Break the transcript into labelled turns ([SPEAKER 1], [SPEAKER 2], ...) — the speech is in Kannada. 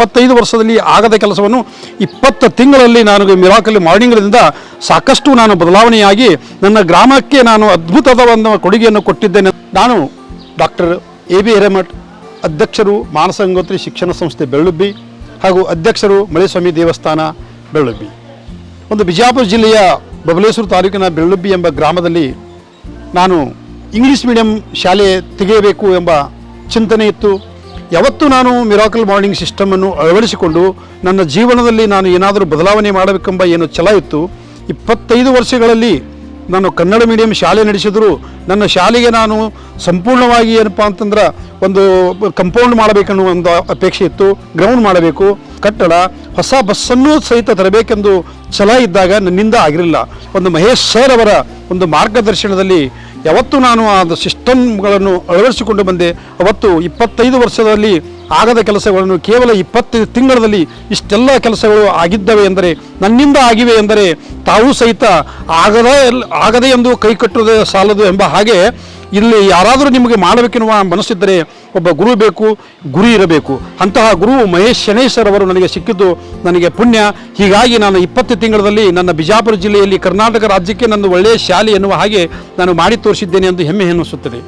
[SPEAKER 1] ಇಪ್ಪತ್ತೈದು ವರ್ಷದಲ್ಲಿ ಆಗದ ಕೆಲಸವನ್ನು ಇಪ್ಪತ್ತು ತಿಂಗಳಲ್ಲಿ ನಾನು ಮಿರಾಕಲ್ ಮಾರ್ನಿಂಗ್ಗಳಿಂದ ಸಾಕಷ್ಟು ನಾನು ಬದಲಾವಣೆಯಾಗಿ ನನ್ನ ಗ್ರಾಮಕ್ಕೆ ನಾನು ಅದ್ಭುತದ ಒಂದು ಕೊಡುಗೆಯನ್ನು ಕೊಟ್ಟಿದ್ದೇನೆ. ನಾನು ಡಾಕ್ಟರ್ ಎ ಬಿ ಹಿರೇಮಠ್, ಅಧ್ಯಕ್ಷರು ಮಾನಸಂಗೋತ್ರಿ ಶಿಕ್ಷಣ ಸಂಸ್ಥೆ ಬೆಳ್ಳುಬ್ಬಿ ಹಾಗೂ ಅಧ್ಯಕ್ಷರು ಮಳೆಸ್ವಾಮಿ ದೇವಸ್ಥಾನ ಬೆಳ್ಳುಬ್ಬಿ. ಒಂದು ಬಿಜಾಪುರ ಜಿಲ್ಲೆಯ ಬಬಲೇಶ್ವರ ತಾಲೂಕಿನ ಬೆಳ್ಳುಬ್ಬಿ ಎಂಬ ಗ್ರಾಮದಲ್ಲಿ ನಾನು ಇಂಗ್ಲೀಷ್ ಮೀಡಿಯಂ ಶಾಲೆ ತೆಗೆಯಬೇಕು ಎಂಬ ಚಿಂತನೆ ಇತ್ತು. ಯಾವತ್ತೂ ನಾನು ಮಿರಾಕಲ್ ಮಾರ್ನಿಂಗ್ ಸಿಸ್ಟಮನ್ನು ಅಳವಡಿಸಿಕೊಂಡು ನನ್ನ ಜೀವನದಲ್ಲಿ ನಾನು ಏನಾದರೂ ಬದಲಾವಣೆ ಮಾಡಬೇಕೆಂಬ ಏನು ಛಲ ಇತ್ತು, ಇಪ್ಪತ್ತೈದು ವರ್ಷಗಳಲ್ಲಿ ನಾನು ಕನ್ನಡ ಮೀಡಿಯಂ ಶಾಲೆ ನಡೆಸಿದರೂ ನನ್ನ ಶಾಲೆಗೆ ನಾನು ಸಂಪೂರ್ಣವಾಗಿ ಏನಪ್ಪ ಅಂತಂದ್ರೆ ಒಂದು ಕಂಪೌಂಡ್ ಮಾಡಬೇಕನ್ನೋ ಒಂದು ಅಪೇಕ್ಷೆ ಇತ್ತು ಗ್ರೌಂಡ್ ಮಾಡಬೇಕು. ಕಟ್ಟಡ, ಹೊಸ ಬಸ್ಸನ್ನು ಸಹಿತ ತರಬೇಕೆಂದು ಛಲ ಇದ್ದಾಗ ನನ್ನಿಂದ ಆಗಿರಲಿಲ್ಲ. ಒಂದು ಮಹೇಶ್ ಸರ್ ಅವರ ಒಂದು ಮಾರ್ಗದರ್ಶನದಲ್ಲಿ ಯಾವತ್ತೂ ನಾನು ಆ ಸಿಸ್ಟಮ್ಗಳನ್ನು ಅಳವಡಿಸಿಕೊಂಡು ಬಂದೆ, ಅವತ್ತು ಇಪ್ಪತ್ತೈದು ವರ್ಷದಲ್ಲಿ ಆಗದ ಕೆಲಸಗಳನ್ನು ಕೇವಲ ಇಪ್ಪತ್ತೈದು ತಿಂಗಳಲ್ಲಿ ಇಷ್ಟೆಲ್ಲ ಕೆಲಸಗಳು ಆಗಿದ್ದವೆ ಎಂದರೆ, ನನ್ನಿಂದ ಆಗಿವೆ ಎಂದರೆ, ತಾವು ಸಹಿತ ಆಗದ ಆಗದೆ ಎಂದು ಕೈ ಕಟ್ಟುವುದೇ ಸಾಲದು ಎಂಬ ಹಾಗೆ ಇಲ್ಲಿ ಯಾರಾದರೂ ನಿಮಗೆ ಮಾಡಬೇಕೆನ್ನುವ ಮನಸ್ಸಿದ್ದರೆ ಒಬ್ಬ ಗುರು ಬೇಕು, ಗುರಿ ಇರಬೇಕು. ಅಂತಹ ಗುರು ಮಹೇಶ್ ಶನೇಶ್ವರ್ ಅವರು ನನಗೆ ಸಿಕ್ಕಿದ್ದು ನನಗೆ ಪುಣ್ಯ. ಹೀಗಾಗಿ ನಾನು ಇಪ್ಪತ್ತು ತಿಂಗಳಲ್ಲಿ ನನ್ನ ಬಿಜಾಪುರ ಜಿಲ್ಲೆಯಲ್ಲಿ ಕರ್ನಾಟಕ ರಾಜ್ಯಕ್ಕೆ ನನ್ನ ಒಳ್ಳೆಯ ಶಾಲೆ ಎನ್ನುವ ಹಾಗೆ ನಾನು ಮಾಡಿ ತೋರಿಸಿದ್ದೇನೆ ಎಂದು ಹೆಮ್ಮೆ ಎನ್ನಿಸುತ್ತದೆ.